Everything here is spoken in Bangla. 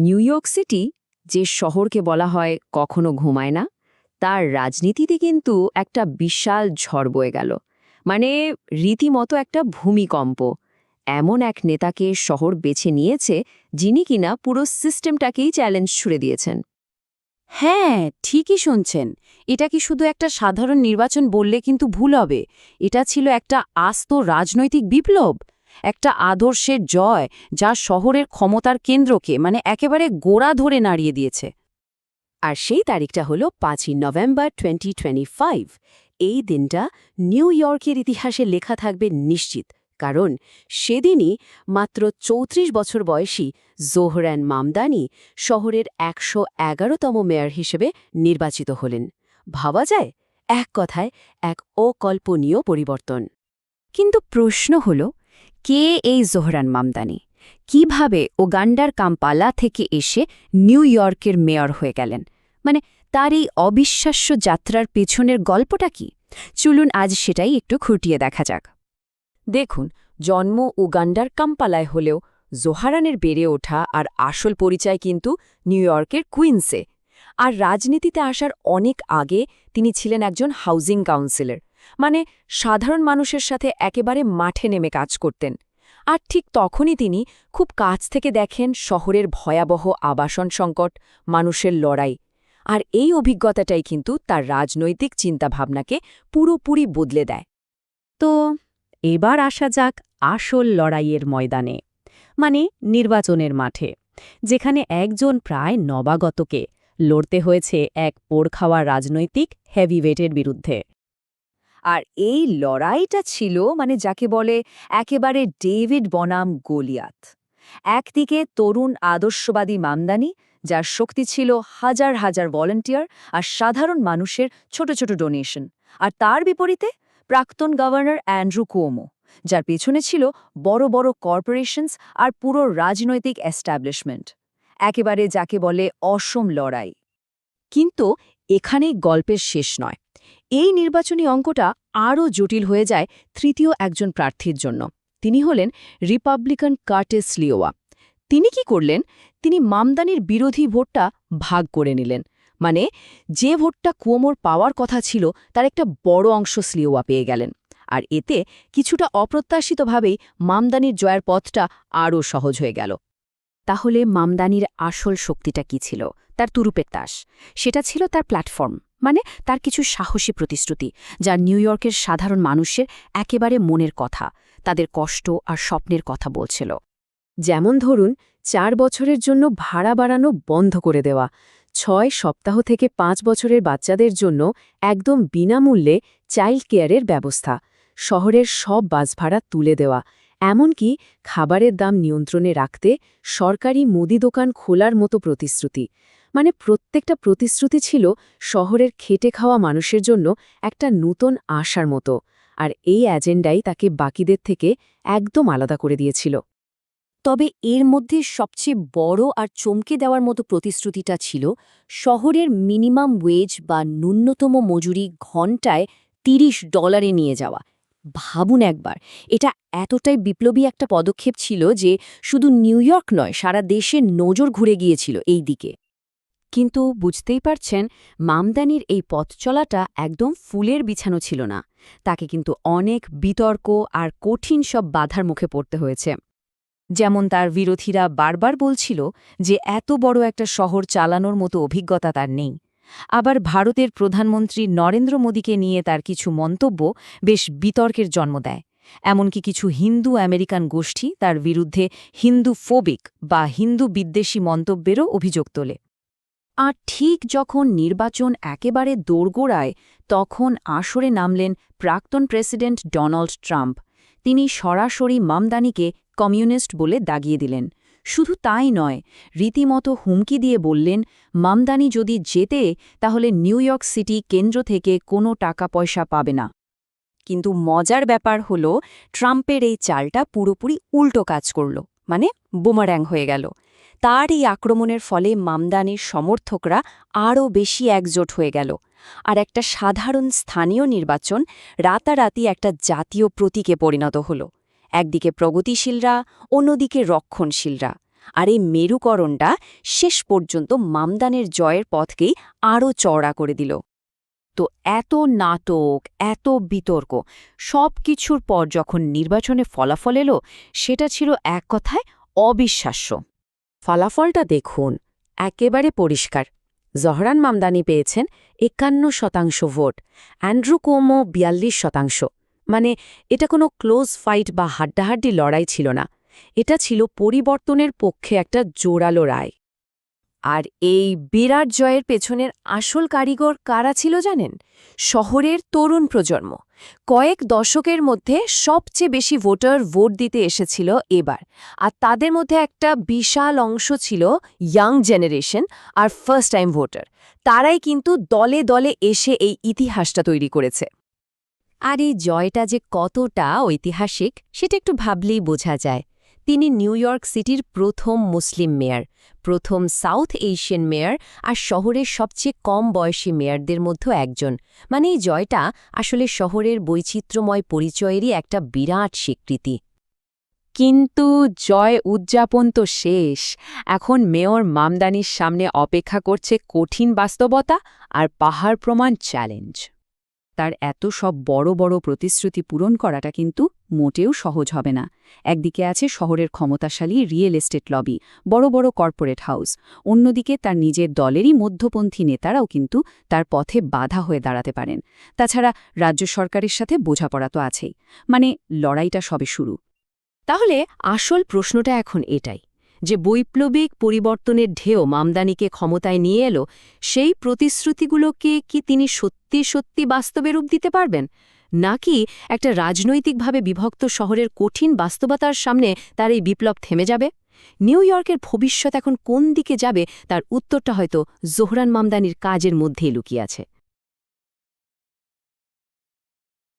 নিউ ইয়র্ক সিটি, যে শহরকে বলা হয় কখনো ঘুমায় না, তার রাজনীতিতে কিন্তু একটা বিশাল ঝড় বয়ে গেল। মানে রীতিমতো একটা ভূমিকম্প। এমন এক নেতাকে শহর বেছে নিয়েছে যিনি কিনা পুরো সিস্টেমটাকেই চ্যালেঞ্জ ছুড়ে দিয়েছেন। হ্যাঁ ঠিকই শুনছেন। এটা কি শুধু একটা সাধারণ নির্বাচন বললে কিন্তু ভুল হবে? এটা ছিল একটা আস্ত রাজনৈতিক বিপ্লব? একটা আদর্শের জয় যা শহরের ক্ষমতার কেন্দ্রকে মানে একেবারে গোড়া ধরে নাড়িয়ে দিয়েছে। আর সেই তারিখটা হলো পাঁচই নভেম্বর টোয়েন্টি এই দিনটা নিউ ইয়র্কের ইতিহাসে লেখা থাকবে নিশ্চিত, কারণ সেদিনই মাত্র চৌত্রিশ বছর বয়সী জোহরান মামদানি শহরের একশো এগারোতম মেয়র হিসেবে নির্বাচিত হলেন। ভাবা যায়, এক কথায় এক অকল্পনীয় পরিবর্তন। কিন্তু প্রশ্ন হল কে এই জোহরান মামদানি? কীভাবে ওগান্ডার কাম্পালা থেকে এসে নিউ ইয়র্কের মেয়র হয়ে গেলেন? মানে তার এই অবিশ্বাস্য যাত্রার পেছনের গল্পটা কি? চলুন আজ সেটাই একটু খুঁটিয়ে দেখা যাক। দেখুন, জন্ম উগান্ডার কাম্পালায় হলেও জোহারানের বেড়ে ওঠা আর আসল পরিচয় কিন্তু নিউ ইয়র্কের কুইন্সে। আর রাজনীতিতে আসার অনেক আগে তিনি ছিলেন একজন হাউজিং কাউন্সিলর। মানে সাধারণ মানুষের সাথে একেবারে মাঠে নেমে কাজ করতেন। আর ঠিক তখনই তিনি খুব কাছ থেকে দেখেন শহরের ভয়াবহ আবাসন সংকট, মানুষের লড়াই। আর এই অভিজ্ঞতাটাই কিন্তু তার রাজনৈতিক চিন্তাভাবনাকে পুরোপুরি বদলে দেয়। তো এবার আসা যাক আসল লড়াইয়ের ময়দানে মানে নির্বাচনের মাঠে, যেখানে একজন প্রায় নবাগতকে লড়তে হয়েছে এক পোড়খাওয়া রাজনৈতিক হেভিওয়েটের বিরুদ্ধে। আর এই লড়াইটা ছিল মানে যাকে বলে একেবারে ডেভিড বনাম গোলিয়াত। একদিকে তরুণ আদর্শবাদী মামদানি, যার শক্তি ছিল হাজার হাজার ভলেন্টিয়ার আর সাধারণ মানুষের ছোট ছোট ডোনেশন। আর তার বিপরীতে প্রাক্তন গভর্নর অ্যান্ড্রু কোমো যার পেছনে ছিল বড় বড় কর্পোরেশনস আর পুরো রাজনৈতিক এস্টাবলিশমেন্ট, একেবারে যাকে বলে অসম লড়াই। কিন্তু এখানেই গল্পের শেষ নয়। এই নির্বাচনী অঙ্কটা আরও জটিল হয়ে যায় তৃতীয় একজন প্রার্থীর জন্য। তিনি হলেন রিপাবলিকান কার্টেস লিওয়া। তিনি কি করলেন? তিনি মামদানির বিরোধী ভোটটা ভাগ করে নিলেন। মানে যে ভোটটা কুয়োমোর পাওয়ার কথা ছিল, তার একটা বড় অংশ স্লিওয়া পেয়ে গেলেন। আর এতে কিছুটা অপ্রত্যাশিতভাবেই মামদানির জয়ের পথটা আরও সহজ হয়ে গেল। তাহলে মামদানির আসল শক্তিটা কি ছিল? তার তুরুপের তাস সেটা ছিল তার প্ল্যাটফর্ম মানে তার কিছু সাহসী প্রতিশ্রুতি, যা নিউ ইয়র্কের সাধারণ মানুষের একেবারে মনের কথা, তাদের কষ্ট আর স্বপ্নের কথা বলছিল। যেমন ধরুন, চার বছরের জন্য ভাড়া বাড়ানো বন্ধ করে দেওয়া, ছয় সপ্তাহ থেকে পাঁচ বছরের বাচ্চাদের জন্য একদম বিনামূল্যে চাইল্ড কেয়ারের ব্যবস্থা, শহরের সব বাস ভাড়া তুলে দেওয়া এমনকি খাবারের দাম নিয়ন্ত্রণে রাখতে সরকারি মুদি দোকান খোলার মতো প্রতিশ্রুতি। মানে প্রত্যেকটা প্রতিশ্রুতি ছিল শহরের খেটে খাওয়া মানুষের জন্য একটা নূতন আশার মতো, আর এই অ্যাজেন্ডাই তাকে বাকিদের থেকে একদম আলাদা করে দিয়েছিল। তবে এর মধ্যে সবচেয়ে বড় আর চমকে দেওয়ার মতো প্রতিশ্রুতিটা ছিল শহরের মিনিমাম ওয়েজ বা ন্যূনতম মজুরি ঘণ্টায় ৩০ ডলারে নিয়ে যাওয়া। ভাবুন একবার, এটা এতটাই বিপ্লবী একটা পদক্ষেপ ছিল যে শুধু নিউ ইয়র্ক নয়, সারা দেশে নজর ঘুরে গিয়েছিল এই দিকে। কিন্তু বুঝতেই পারছেন, মামদানির এই পথ চলাটা একদম ফুলের বিছানো ছিল না। তাকে কিন্তু অনেক বিতর্ক আর কঠিন সব বাধার মুখে পড়তে হয়েছে। যেমন তার বিরোধীরা বারবার বলছিল যে এত বড় একটা শহর চালানোর মতো অভিজ্ঞতা তার নেই। আবার ভারতের প্রধানমন্ত্রী নরেন্দ্র মোদীকে নিয়ে তার কিছু মন্তব্য বেশ বিতর্কের জন্ম দেয়। এমনকি কিছু হিন্দু আমেরিকান গোষ্ঠী তার বিরুদ্ধে হিন্দু ফোবিক বা হিন্দু বিদ্বেষী মন্তব্যেরও অভিযোগ তোলে। আর ঠিক যখন নির্বাচন একেবারে দোরগোড়ায়, তখন আসরে নামলেন প্রাক্তন প্রেসিডেন্ট ডোনাল্ড ট্রাম্প। তিনি সরাসরি মামদানিকে কমিউনিস্ট বলে দাগিয়ে দিলেন। শুধু তাই নয়, রীতিমতো হুমকি দিয়ে বললেন, মামদানি যদি যেতে তাহলে নিউ ইয়র্ক সিটি কেন্দ্র থেকে কোনো টাকা পয়সা পাবে না। কিন্তু মজার ব্যাপার হল, ট্রাম্পের এই চালটা পুরোপুরি উল্টো কাজ করল মানে বোমার্যাং হয়ে গেল। তার এই আক্রমণের ফলে মামদানির সমর্থকরা আরও বেশি একজোট হয়ে গেল। আর একটা সাধারণ স্থানীয় নির্বাচন রাতারাতি একটা জাতীয় প্রতীকে পরিণত হল। একদিকে প্রগতিশীলরা, অন্যদিকে রক্ষণশীলরা। আর এই মেরুকরণটা শেষ পর্যন্ত মামদানের জয়ের পথকেই আরও চওড়া করে দিল। তো এত নাটক, এত বিতর্ক, সব কিছুর পর যখন নির্বাচনে ফলাফল এলো, সেটা ছিল এক কথায় অবিশ্বাস্য। ফলাফলটা দেখুন, একেবারে পরিষ্কার। জহরান মামদানি পেয়েছেন একান্ন শতাংশ ভোট, অ্যান্ড্রু কোমো বিয়াল্লিশ শতাংশ। মানে এটা কোনো ক্লোজ ফাইট বা হাড্ডাহাড্ডি লড়াই ছিল না। এটা ছিল পরিবর্তনের পক্ষে একটা জোরালো রায়। আর এই বিরাট জয়ের পেছনের আসল কারিগর কারা ছিল জানেন? শহরের তরুণ প্রজন্ম। কয়েক দশকের মধ্যে সবচেয়ে বেশি ভোটার ভোট দিতে এসেছিল এবার। আর তাদের মধ্যে একটা বিশাল অংশ ছিল ইয়াং জেনারেশন আর ফার্স্ট টাইম ভোটার। তারাই কিন্তু দলে দলে এসে এই ইতিহাসটা তৈরি করেছে। আর এই জয়টা যে কতটা ঐতিহাসিক, সেটা একটু ভাবলেই বোঝা যায়। তিনি নিউ ইয়র্ক সিটির প্রথম মুসলিম মেয়র, প্রথম সাউথ এশিয়ান মেয়র আর শহরের সবচেয়ে কম বয়সী মেয়রদের মধ্যে একজন। মানে এই জয়টা আসলে শহরের বৈচিত্র্যময় পরিচয়েরই একটা বিরাট স্বীকৃতি। কিন্তু জয় উদযাপন তো শেষ। এখন মেয়র মামদানির সামনে অপেক্ষা করছে কঠিন বাস্তবতা আর পাহাড় প্রমাণ চ্যালেঞ্জ। তার এত সব বড় বড় প্রতিশ্রুতি পূরণ করাটা কিন্তু মোটেও সহজ হবে না। একদিকে আছে শহরের ক্ষমতাশালী রিয়েল এস্টেট লবি, বড় বড় কর্পোরেট হাউস। অন্যদিকে তার নিজের দলেরই মধ্যপন্থী নেতারাও কিন্তু তার পথে বাধা হয়ে দাঁড়াতে পারেন। তাছাড়া রাজ্য সরকারের সাথে বোঝাপড়া তো আছেই। মানে লড়াইটা সবে শুরু। তাহলে আসল প্রশ্নটা এখন এটাই। যে বৈপ্লবিক পরিবর্তনের ঢেউ মামদানিকে ক্ষমতায় নিয়ে এলো, সেই প্রতিশ্রুতিগুলোকে কি তিনি সত্যি সত্যি বাস্তবে রূপ দিতে পারবেন? নাকি একটা রাজনৈতিকভাবে বিভক্ত শহরের কঠিন বাস্তবতার সামনে তার এই বিপ্লব থেমে যাবে? নিউ ইয়র্কের ভবিষ্যৎ এখন কোন দিকে যাবে, তার উত্তরটা হয়তো জোহরান মামদানির কাজের মধ্যেই লুকিয়ে আছে।